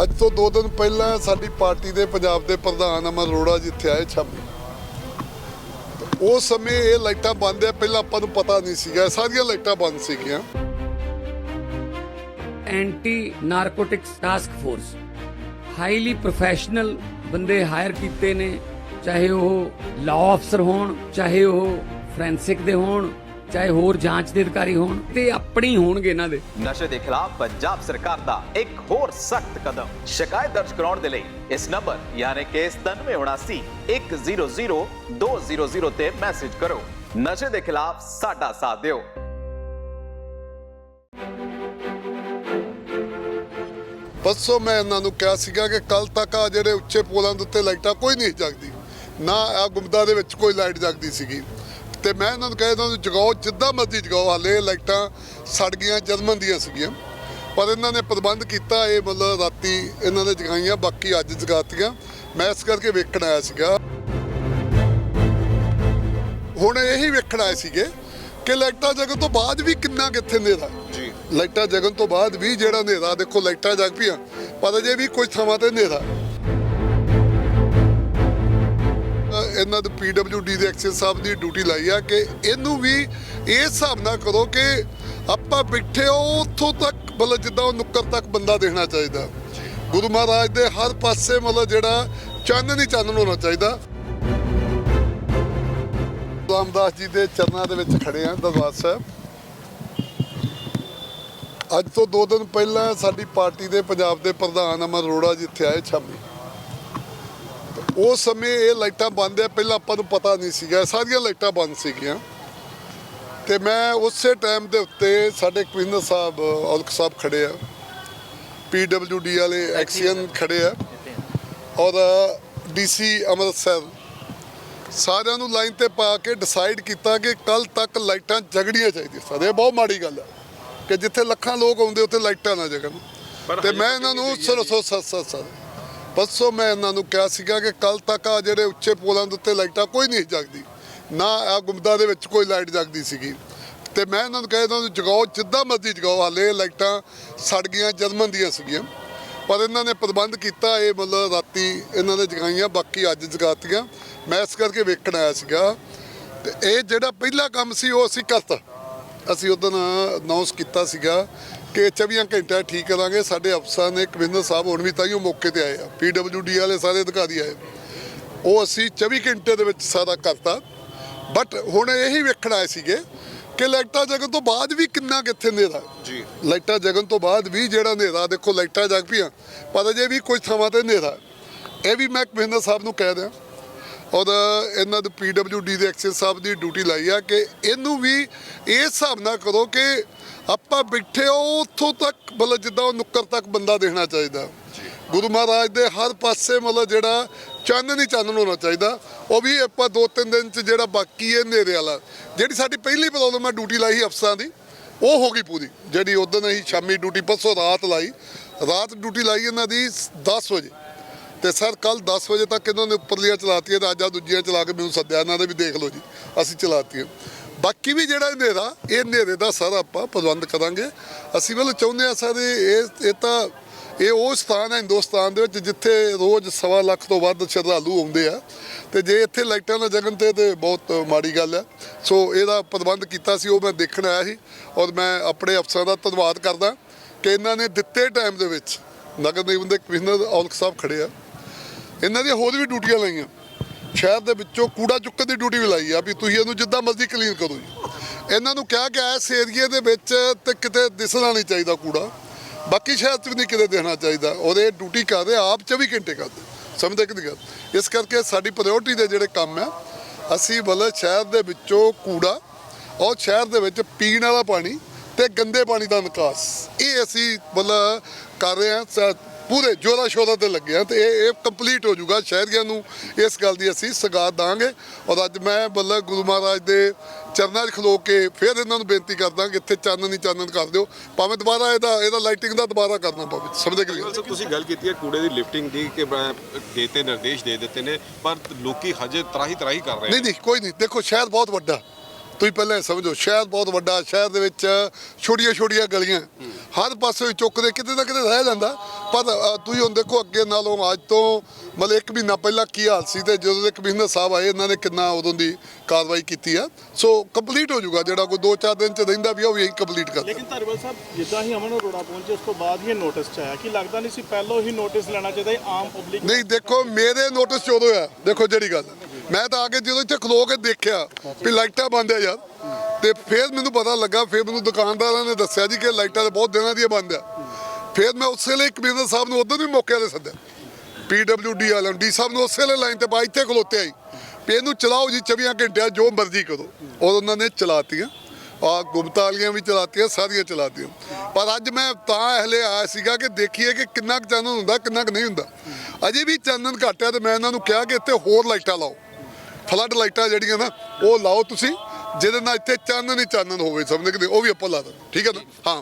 ਅੱਜ ਤੋਂ 2 ਦਿਨ ਪਹਿਲਾਂ ਸਾਡੀ ਪਾਰਟੀ ਦੇ ਪੰਜਾਬ ਦੇ ਪ੍ਰਧਾਨ ਅਮਰ ਅਰੋੜਾ ਜੀ ਆਏ ਛਾਮੀ ਉਸ ਸਮੇਂ ਇਹ ਲਾਈਟਾਂ ਬੰਦ ਆ, ਪਹਿਲਾਂ ਆਪਾਂ ਨੂੰ ਪਤਾ ਨਹੀਂ ਸੀਗਾ। ਸਾਰੀਆਂ ਲਾਈਟਾਂ ਬੰਦ ਸੀਗੀਆਂ। Anti narcotics task force highly professional ਬੰਦੇ ਹਾਇਰ ਕੀਤੇ ਨੇ, ਚਾਹੇ ਉਹ ਲਾਅ ਅਫਸਰ ਹੋਣ, ਚਾਹੇ ਉਹ ਫੋਰੈਂਸਿਕ ਦੇ ਹੋਣ। ਚਾਹੇ ਹੋਰ ਜਾਂਚ ਦੇ ਅਧਿਕਾਰੀ ਹੋਣ ਤੇ ਆਪਣੀ ਹੋਣਗੇ ਇਹਨਾਂ ਦੇ। ਨਸ਼ੇ ਦੇ ਖਿਲਾਫ ਪੰਜਾਬ ਸਰਕਾਰ ਦਾ ਇੱਕ ਹੋਰ ਸਖਤ ਕਦਮ। ਸ਼ਿਕਾਇਤ ਦਰਜ ਕਰਾਉਣ ਦੇ ਲਈ ਇਸ ਨੰਬਰ ਯਾਨੀ ਕਿ 9779 100 200 ਤੇ ਮੈਸੇਜ ਕਰੋ। ਨਸ਼ੇ ਦੇ ਖਿਲਾਫ ਸਾਡਾ ਸਾਥ ਦਿਓ। ਪਰਸੋਂ ਮੈਂ ਇਹਨਾਂ ਨੂੰ ਕਿਹਾ ਸੀਗਾ ਕਿ ਕੱਲ ਤੱਕ ਆ ਜਿਹੜੇ ਉੱਚੇ ਪੋਲਾਂ ਦੇ ਉੱਤੇ ਲਾਈਟਾਂ ਕੋਈ ਨਹੀਂ ਜਗਦੀ। ਨਾ ਆ ਗੁੰਮਦਾ ਦੇ ਵਿੱਚ ਕੋਈ ਲਾਈਟ ਜਗਦੀ ਸੀਗੀ। ਤੇ ਮੈਂ ਇਹਨਾਂ ਨੂੰ ਕਿਹਾ ਇਹਨਾਂ ਨੂੰ ਜਗਾਓ ਜਿੱਦਾਂ ਮਰਜ਼ੀ ਜਗਾਓ ਹਾਲੇ ਲਾਈਟਾਂ ਸੜ ਗਈਆਂ ਜਰਮਨ ਦੀਆਂ ਸੀਗੀਆਂ। ਪਰ ਇਹਨਾਂ ਨੇ ਪ੍ਰਬੰਧ ਕੀਤਾ ਇਹ ਮਤਲਬ ਰਾਤੀ ਇਹਨਾਂ ਨੇ ਜਗਾਈਆਂ ਬਾਕੀ ਅੱਜ ਜਗਾਤੀਆਂ। ਮੈਂ ਇਸ ਕਰਕੇ ਵੇਖਣ ਆਇਆ ਸੀਗਾ। ਹੁਣ ਇਹੀ ਵੇਖਣ ਆਏ ਸੀਗੇ ਕਿ ਲਾਈਟਾਂ ਜਗਣ ਤੋਂ ਬਾਅਦ ਵੀ ਕਿੰਨਾ ਕਿੱਥੇ ਹਨੇਰਾ। ਜੀ। ਲਾਈਟਾਂ ਜਗਣ ਤੋਂ ਬਾਅਦ ਵੀ ਜਿਹੜਾ ਹਨੇਰਾ ਦੇਖੋ ਲਾਈਟਾਂ ਜਗ ਪਈਆਂ ਪਰ ਅਜੇ ਵੀ ਕੁਝ ਥਾਵਾਂ ਤੇ ਹਨੇਰਾ। ਇਹਨਾਂ ਦੇ ਪੀਡਬਲਯੂਡੀ ਦੇ ਐਕਸ਼ਨ ਸਾਹਿਬ ਦੀ ਡਿਊਟੀ ਲਾਈ ਆ ਕਿ ਇਹਨੂੰ ਵੀ ਇਸ ਹਿਸਾਬ ਨਾਲ ਕਰੋ ਕਿ ਆਪਾਂ ਬੈਠੇ ਉੱਥੋਂ ਤੱਕ ਮਤਲਬ ਜਿੱਦਾਂ ਉਹ ਨੁੱਕਰ ਤੱਕ ਬੰਦਾ ਦੇਖਣਾ ਚਾਹੀਦਾ। ਗੁਰੂ ਮਹਾਰਾਜ ਦੇ ਹਰ ਪਾਸੇ ਮਤਲਬ ਜਿਹੜਾ ਚਾਨਣ ਹੀ ਚਾਨਣ ਹੋਣਾ ਚਾਹੀਦਾ। ਰਾਮਦਾਸ ਜੀ ਦੇ ਚਰਨਾਂ ਦੇ ਵਿੱਚ ਖੜੇ ਆ ਦਰਬਾਰ ਸਾਹਿਬ। ਅੱਜ ਤੋਂ 2 ਦਿਨ ਪਹਿਲਾਂ ਸਾਡੀ ਪਾਰਟੀ ਦੇ ਪੰਜਾਬ ਦੇ ਪ੍ਰਧਾਨ ਅਮਰ ਅਰੋੜਾ ਜੀ ਇੱਥੇ ਆਏ ਛਾਮੀ ਉਸ ਸਮੇਂ ਇਹ ਲਾਈਟਾਂ ਬੰਦ ਆ ਪਹਿਲਾਂ ਆਪਾਂ ਨੂੰ ਪਤਾ ਨਹੀਂ ਸੀਗਾ। ਸਾਰੀਆਂ ਲਾਈਟਾਂ ਬੰਦ ਸੀਗੀਆਂ। ਤੇ ਮੈਂ ਉਸੇ ਟਾਈਮ ਦੇ ਉੱਤੇ ਸਾਡੇ ਕਵਿੰਦਰ ਸਾਹਿਬ ਔਲਖ ਸਾਹਿਬ ਖੜੇ ਆ। ਪੀਡਬਲਯੂਡੀ ਵਾਲੇ ਐਕਸੀਅਨ ਖੜੇ ਆ। ਔਰ ਡੀਸੀ ਅੰਮ੍ਰਿਤਸਰ। ਸਾਰਿਆਂ ਨੂੰ ਲਾਈਨ ਤੇ ਪਾ ਕੇ ਡਿਸਾਈਡ ਕੀਤਾ ਕਿ ਕੱਲ ਤੱਕ ਲਾਈਟਾਂ ਜਗਣੀਆਂ ਚਾਹੀਦੀਆਂ ਸਰ ਇਹ ਬਹੁਤ ਮਾੜੀ ਗੱਲ ਹੈ ਕਿ ਜਿੱਥੇ ਲੱਖਾਂ ਲੋਕ ਆਉਂਦੇ ਉੱਥੇ ਲਾਈਟਾਂ ਨਾ ਜਗਣ। ਤੇ ਮੈਂ ਇਹਨਾਂ ਨੂੰ ਸਰੋ ਸੋ ਸੱਤ ਸੱਤ ਸਰ। ਪਰਸੋਂ ਮੈਂ ਇਹਨਾਂ ਨੂੰ ਕਿਹਾ ਸੀਗਾ ਕਿ ਕੱਲ ਤੱਕ ਆ ਜਿਹੜੇ ਉੱਚੇ ਪੋਲਾਂ ਦੇ ਉੱਤੇ ਲਾਈਟਾਂ ਕੋਈ ਨਹੀਂ ਜਗਦੀ। ਨਾ ਆ ਗੁੰਮਦਾ ਦੇ ਵਿੱਚ ਕੋਈ ਲਾਈਟ ਜਗਦੀ ਸੀਗੀ। ਤੇ ਮੈਂ ਇਹਨਾਂ ਨੂੰ ਕਿਹਾ, ਇਹਨਾਂ ਨੂੰ ਜਗਾਓ, ਜਿੱਦਾਂ ਮਰਜ਼ੀ ਜਗਾਓ, ਹਾਲੇ ਲਾਈਟਾਂ ਸੜ ਗਈਆਂ ਜਰਮਨ ਦੀਆਂ ਸੀਗੀਆਂ। ਪਰ ਇਹਨਾਂ ਨੇ ਪ੍ਰਬੰਧ ਕੀਤਾ, ਇਹ ਮਤਲਬ ਰਾਤੀ ਇਹਨਾਂ ਨੇ ਜਗਾਈਆਂ, ਬਾਕੀ ਅੱਜ ਜਗਾਤੀਆਂ। ਮੈਂ ਇਸ ਕਰਕੇ ਵੇਖਣ ਆਇਆ ਸੀਗਾ। ਤੇ ਇਹ ਜਿਹੜਾ ਪਹਿਲਾ ਕੰਮ ਸੀ, ਉਹ ਅਸੀਂ ਕਰਤਾ। ਅਸੀਂ ਉਦੋਂ ਅਨਾਉਂਸ ਕੀਤਾ ਸੀਗਾ ਕਿ 24 ਘੰਟੇ ਠੀਕ ਕਰਾਂਗੇ। ਸਾਡੇ ਅਫਸਰ ਨੇ ਕਵਿੰਦਰ ਸਾਹਿਬ ਹੁਣ ਵੀ ਤਾਈਓ ਮੌਕੇ ਤੇ ਆਏ ਆ। ਪੀਡਬਲਯੂਡੀ ਵਾਲੇ ਸਾਰੇ ਅਧਿਕਾਰੀ ਆਏ। ਉਹ ਅਸੀਂ 24 ਘੰਟੇ ਦੇ ਵਿੱਚ ਸਾਰਾ ਕਰਤਾ। ਬਟ ਹੁਣ ਇਹੀ ਵੇਖਣ ਆਏ ਸੀਗੇ ਕਿ ਲਾਈਟਾਂ ਜਗਣ ਤੋਂ ਬਾਅਦ ਵੀ ਕਿੰਨਾ ਕਿੱਥੇ ਹਨੇਰਾ ਜੀ। ਲਾਈਟਾਂ ਜਗਣ ਤੋਂ ਬਾਅਦ ਵੀ ਜਿਹੜਾ ਹਨੇਰਾ ਦੇਖੋ ਲਾਈਟਾਂ ਜਗ ਪਈਆਂ ਪਰ ਅਜੇ ਵੀ ਕੁਝ ਥਾਵਾਂ ਤੇ ਹਨੇਰਾ ਇਹ ਵੀ ਮੈਂ ਕਵਿੰਦਰ ਸਾਹਿਬ ਨੂੰ ਕਹਿ ਦਿਆਂ ਔਰ ਇਹਨਾਂ ਦੇ ਪੀਡਬਲਯੂਡੀ ਦੇ ਐਕਸ਼ਨ ਸਾਹਿਬ ਦੀ ਡਿਊਟੀ ਲਾਈ ਆ ਕਿ ਇਹਨੂੰ ਵੀ ਇਸ ਹਿਸਾਬ ਨਾਲ ਕਰੋ ਕਿ ਆਪਾਂ ਬੈਠੇ ਹੋ ਉੱਥੋਂ ਤੱਕ ਮਤਲਬ ਜਿੱਦਾਂ ਉਹ ਨੁੱਕਰ ਤੱਕ ਬੰਦਾ ਦੇਖਣਾ ਚਾਹੀਦਾ। ਗੁਰੂ ਮਹਾਰਾਜ ਦੇ ਹਰ ਪਾਸੇ ਮਤਲਬ ਜਿਹੜਾ ਚਾਨਣ ਹੀ ਚਾਨਣ ਹੋਣਾ ਚਾਹੀਦਾ। ਉਹ ਵੀ ਆਪਾਂ ਦੋ ਤਿੰਨ ਦਿਨ ਚ ਜਿਹੜਾ ਬਾਕੀ ਹੈ ਹਨੇਰੇ ਵਾਲਾ। ਜਿਹੜੀ ਸਾਡੀ ਪਹਿਲੀ ਪ੍ਰੋਬਲਮ ਹੈ ਡਿਊਟੀ ਲਾਈ ਅਫਸਰਾਂ ਦੀ ਉਹ ਹੋ ਗਈ ਪੂਰੀ। ਜਿਹੜੀ ਉਦੋਂ ਅਸੀਂ ਸ਼ਾਮੀ ਡਿਊਟੀ ਪਰਸੋਂ ਰਾਤ ਲਾਈ। ਰਾਤ ਡਿਊਟੀ ਲਾਈ ਇਹਨਾਂ ਦੀ 10 ਵਜੇ। ਤੇ ਸਰ ਕੱਲ 10 ਵਜੇ ਤੱਕ ਇਹਨਾਂ ਨੇ ਉੱਪਰਲੀਆਂ ਚਲਾਤੀਆਂ ਤੇ ਅੱਜ ਆ ਦੂਜੀਆਂ ਚਲਾ ਕੇ ਮੈਨੂੰ ਸੱਦਿਆ। ਇਹਨਾਂ ਦੇ ਵੀ ਦੇਖ ਲਓ ਜੀ, ਅਸੀਂ ਚਲਾਤੀਆਂ। ਬਾਕੀ ਵੀ ਜਿਹੜਾ ਹਨੇਰਾ, ਇਹ ਹਨੇਰੇ ਦਾ ਸਾਰਾ ਆਪਾਂ ਪ੍ਰਬੰਧ ਕਰਾਂਗੇ। ਅਸੀਂ ਵੱਲ ਚਾਹੁੰਦੇ ਆ ਸਰ, ਇਹ ਇਹ ਤਾਂ, ਇਹ ਉਹ ਸਥਾਨ ਹੈ ਹਿੰਦੁਸਤਾਨ ਦੇ ਵਿੱਚ ਜਿੱਥੇ ਰੋਜ਼ ਸਵਾ ਲੱਖ ਤੋਂ ਵੱਧ ਸ਼ਰਧਾਲੂ ਆਉਂਦੇ ਆ। ਤੇ ਜੇ ਇੱਥੇ ਲਾਈਟਾਂ ਨਾ ਜਗਣ ਤੇ ਤੇ ਬਹੁਤ ਮਾੜੀ ਗੱਲ ਹੈ ਸੋ ਇਹਦਾ ਪ੍ਰਬੰਧ ਕੀਤਾ ਸੀ, ਉਹ ਮੈਂ ਦੇਖਣ ਆਇਆ ਸੀ ਔਰ ਮੈਂ ਆਪਣੇ ਅਫਸਰਾਂ ਦਾ ਧੰਨਵਾਦ ਕਰਦਾ ਕਿ ਇਹਨਾਂ ਨੇ ਦਿੱਤੇ ਟਾਈਮ ਦੇ ਵਿੱਚ ਨਗਰ ਨਿਗਮ ਦੇ ਕਮਿਸ਼ਨਰ ਔਲਖ ਸਾਹਿਬ ਖੜੇ ਆ। ਇਹਨਾਂ ਦੀਆਂ ਹੋਰ ਵੀ ਡਿਊਟੀਆਂ ਲਾਈਆਂ। ਸ਼ਹਿਰ ਦੇ ਵਿੱਚੋਂ ਕੂੜਾ ਚੁੱਕਣ ਦੀ ਡਿਊਟੀ ਵੀ ਲਾਈ ਆ ਵੀ ਤੁਸੀਂ ਇਹਨੂੰ ਜਿੱਦਾਂ ਮਰਜ਼ੀ ਕਲੀਨ ਕਰੋ ਜੀ। ਇਹਨਾਂ ਨੂੰ ਕਿਹਾ ਗਿਆ ਇਸ ਏਰੀਏ ਦੇ ਵਿੱਚ ਤੇ ਕਿਤੇ ਦਿਸਣਾ ਨਹੀਂ ਚਾਹੀਦਾ ਕੂੜਾ। ਬਾਕੀ ਸ਼ਹਿਰ 'ਚ ਵੀ ਨਹੀਂ ਕਿਤੇ ਦੇਖਣਾ ਚਾਹੀਦਾ। ਉਹਦੇ ਡਿਊਟੀ ਕਰਦੇ ਆਪ 24 ਘੰਟੇ ਕਰਦੇ। ਸਮਝਦੇ ਕਿ ਗੱਲ ਇਸ ਕਰਕੇ ਸਾਡੀ ਪ੍ਰਾਇੋਰਟੀ ਦੇ ਜਿਹੜੇ ਕੰਮ ਆ, ਅਸੀਂ ਮਤਲਬ ਸ਼ਹਿਰ ਦੇ ਵਿੱਚੋਂ ਕੂੜਾ ਔਰ ਸ਼ਹਿਰ ਦੇ ਵਿੱਚ ਪੀਣ ਵਾਲਾ ਪਾਣੀ ਤੇ ਗੰਦੇ ਪਾਣੀ ਦਾ ਨਿਕਾਸ। ਇਹ ਅਸੀਂ ਮਤਲਬ ਕਰ ਰਹੇ ਹਾਂ ਪੂਰੇ ਜੋਰਾ ਸ਼ੋਰਾ ਤੇ ਲੱਗੇ ਆ ਤੇ ਇਹ ਇਹ ਕੰਪਲੀਟ ਹੋ ਜਾਊਗਾ। ਸ਼ਹਿਰੀਆਂ ਨੂੰ ਇਸ ਗੱਲ ਦੀ ਅਸੀਂ ਸਗਾਤ ਦਾਂਗੇ ਔਰ ਅੱਜ ਮੈਂ ਮਤਲਬ ਗੁਰੂ ਮਹਾਰਾਜ ਦੇ ਚਰਨਾਂ 'ਚ ਖਲੋ ਕੇ ਫਿਰ ਇਹਨਾਂ ਨੂੰ ਬੇਨਤੀ ਕਰਦਾ ਕਿ ਇੱਥੇ ਚਾਨਣ ਨਹੀਂ ਚਾਨਣ ਕਰ ਦਿਓ। ਭਾਵੇਂ ਦੁਬਾਰਾ ਇਹਦਾ ਇਹਦਾ ਲਾਈਟਿੰਗ ਦਾ ਦੁਬਾਰਾ ਕਰਨਾ ਪਵੇ ਸਮਝਦੇ? ਸਰ ਤੁਸੀਂ ਗੱਲ ਕੀਤੀ ਹੈ ਕੂੜੇ ਦੀ ਲਿਫਟਿੰਗ ਦੀ ਕਿ ਮੈਂ ਦੇਤੇ ਨਿਰਦੇਸ਼ ਦੇ ਦਿੱਤੇ ਨੇ ਪਰ ਲੋਕੀ ਹਜੇ ਤਰਾਹੀ ਤਰਾਹੀ ਕਰ ਰਹੇ ਨਹੀਂ ਨਹੀਂ ਕੋਈ ਨਹੀਂ। ਦੇਖੋ ਸ਼ਹਿਰ ਬਹੁਤ ਵੱਡਾ। ਤੁਸੀਂ ਪਹਿਲਾਂ ਸਮਝੋ ਸ਼ਹਿਰ ਬਹੁਤ ਵੱਡਾ। ਸ਼ਹਿਰ ਦੇ ਵਿੱਚ ਛੋਟੀਆਂ ਛੋਟੀਆਂ ਗਲੀਆਂ। ਹਰ ਪਾਸੇ ਚੁੱਕਦੇ ਕਿਤੇ ਨਾ ਕਿਤੇ ਰਹਿ ਜਾਂਦਾ। ਪਰ ਤੁਸੀਂ ਹੁਣ ਦੇਖੋ ਅੱਗੇ ਨਾਲੋਂ ਅੱਜ ਤੋਂ ਮਤਲਬ ਇੱਕ ਮਹੀਨਾ ਪਹਿਲਾਂ ਕੀ ਹਾਲ ਸੀ ਤੇ ਜਦੋਂ ਦੇ ਕਮਿਸ਼ਨਰ ਸਾਹਿਬ ਆਏ ਇਹਨਾਂ ਨੇ ਕਿੰਨਾ ਉਦੋਂ ਦੀ ਕਾਰਵਾਈ ਕੀਤੀ ਆ। ਸੋ ਕੰਪਲੀਟ ਹੋ ਜਾਊਗਾ ਜਿਹੜਾ ਕੋਈ 2-4 ਦਿਨ ਚ ਰਹਿੰਦਾ ਵੀ ਉਹ ਵੀ ਕੰਪਲੀਟ ਕਰ ਲੇਕਿਨ ਧਾਰੀਵਾਲ ਸਾਹਿਬ ਜਿੱਦਾਂ ਹੀ ਅਮਨ ਅਰੋੜਾ ਪਹੁੰਚੇ ਉਸ ਤੋਂ ਬਾਅਦ ਹੀ ਨੋਟਿਸ ਚ ਆਇਆ। ਕਿ ਲੱਗਦਾ ਨਹੀਂ ਸੀ ਪਹਿਲਾਂ ਹੀ ਨੋਟਿਸ ਲੈਣਾ ਚਾਹੀਦਾ ਆਮ ਪਬਲਿਕ ਨਹੀਂ ਦੇਖੋ ਮੇਰੇ ਨੋਟਿਸ ਚ ਉਦੋਂ ਆ ਦੇਖੋ ਜਿਹੜੀ ਗੱਲ। ਮੈਂ ਤਾਂ ਆ ਕੇ ਜਦੋਂ ਇੱਥੇ ਖਲੋ ਕੇ ਦੇਖਿਆ ਵੀ ਲਾਈਟਾਂ ਬੰਦ ਆ ਯਾਰ। ਤੇ ਫਿਰ ਮੈਨੂੰ ਪਤਾ ਲੱਗਾ ਫਿਰ ਮੈਨੂੰ ਦੁਕਾਨਦਾਰਾਂ ਨੇ ਦੱਸਿਆ ਜੀ ਕਿ ਲਾਈਟਾਂ ਤਾਂ ਬਹੁਤ ਦਿਨਾਂ ਦੀਆਂ ਬੰਦ ਆ। ਫਿਰ ਮੈਂ ਉਸੇ ਲਈ ਕਮਿਸ਼ਨਰ ਸਾਹਿਬ ਨੂੰ ਉਦੋਂ ਵੀ ਮੌਕੇ ਤੇ ਸੱਦਿਆ। ਪੀਡਬਲਯੂਡੀ ਵਾਲਿਆਂ ਨੂੰ ਡੀ ਸਾਹਿਬ ਨੂੰ ਉਸੇ ਲਈ ਲਾਈਨ ਤੇ ਬਾ ਇੱਥੇ ਖਲੋਤੇ ਆਈ। ਵੀ ਇਹਨੂੰ ਚਲਾਓ ਜੀ 24 ਘੰਟਿਆਂ, ਜੋ ਮਰਜ਼ੀ ਕਰੋ। ਔਰ ਉਹਨਾਂ ਨੇ ਚਲਾਤੀਆਂ। ਆ ਗੁਪਤਾ ਵਾਲੀਆਂ ਵੀ ਚਲਾਤੀਆਂ, ਸਾਰੀਆਂ ਚਲਾਤੀਆਂ। ਪਰ ਅੱਜ ਮੈਂ ਤਾਂ ਹਲੇ ਆਇਆ ਸੀਗਾ ਕਿ ਦੇਖੀਏ ਕਿ ਕਿੰਨਾ ਕੁ ਚਾਨਣ ਹੁੰਦਾ, ਕਿੰਨਾ ਕੁ ਨਹੀਂ ਹੁੰਦਾ। ਅਜੇ ਵੀ ਚਾਨਣ ਘੱਟ ਹੈ ਤੇ ਮੈਂ ਇਹਨਾਂ ਨੂੰ ਕਿਹਾ ਕਿ ਇੱਥੇ ਹੋਰ ਲਾਈਟਾਂ ਲਾਓ। ਫਲੱਡ ਲਾਈਟਾਂ ਜਿਹੜੀਆਂ ਨਾ, ਉਹ ਲਾਓ ਤੁਸੀਂ, ਜਿਹਦੇ ਨਾਲ ਇੱਥੇ ਚਾਨਣ ਹੀ ਚਾਨਣ ਹੋਵੇ ਸਮਝਦੇ ਕਿ ਉਹ ਵੀ ਆਪਾਂ ਲਾ ਦੋ ਠੀਕ ਹੈ ਨਾ? ਹਾਂ।